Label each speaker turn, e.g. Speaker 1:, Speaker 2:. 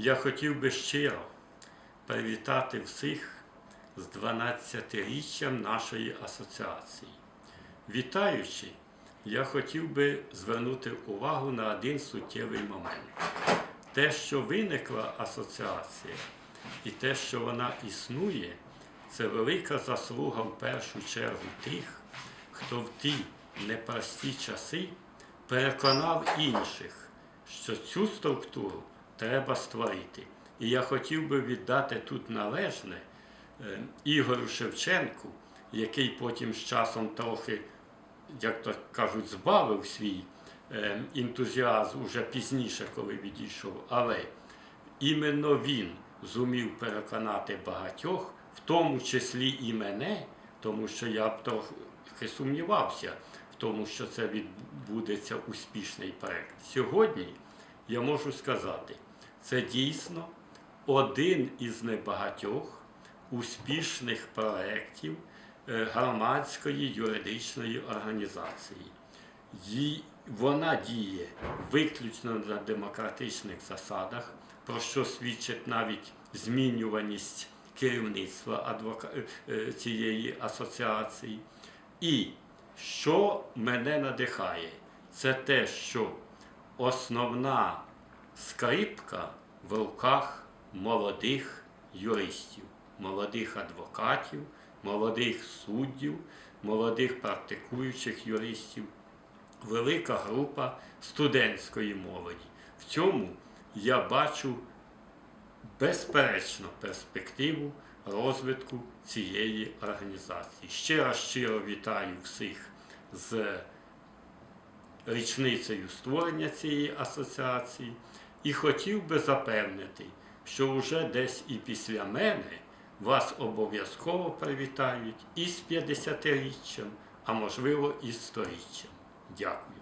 Speaker 1: Я хотів би щиро привітати всіх з 12-річчям нашої асоціації. Вітаючи, я хотів би звернути увагу на один суттєвий момент. Те, що виникла асоціація, і те, що вона існує, це велика заслуга в першу чергу тих, хто в ті непрості часи переконав інших, що цю структуру треба створити. І я хотів би віддати тут належне е, Ігорю Шевченку, який потім з часом трохи, як то кажуть, збавив свій е, ентузіазм уже пізніше, коли відійшов. Але іменно він зумів переконати багатьох, в тому числі і мене, тому що я б трохи сумнівався в тому, що це відбудеться успішний проект. Сьогодні я можу сказати, це дійсно один із небагатьох успішних проєктів е, громадської юридичної організації. Вона діє виключно на демократичних засадах, про що свідчить навіть змінюваність керівництва адвока... е, е, цієї асоціації. І що мене надихає, це те, що основна скрипка в руках молодих юристів, молодих адвокатів, молодих суддів, молодих практикуючих юристів, велика група студентської молоді. В цьому я бачу безперечно перспективу розвитку цієї організації. Ще раз щиро вітаю всіх з річницею створення цієї асоціації і хотів би запевнити, що вже десь і після мене вас обов'язково привітають із з 50-річчям, а можливо і з 100-річчям. Дякую.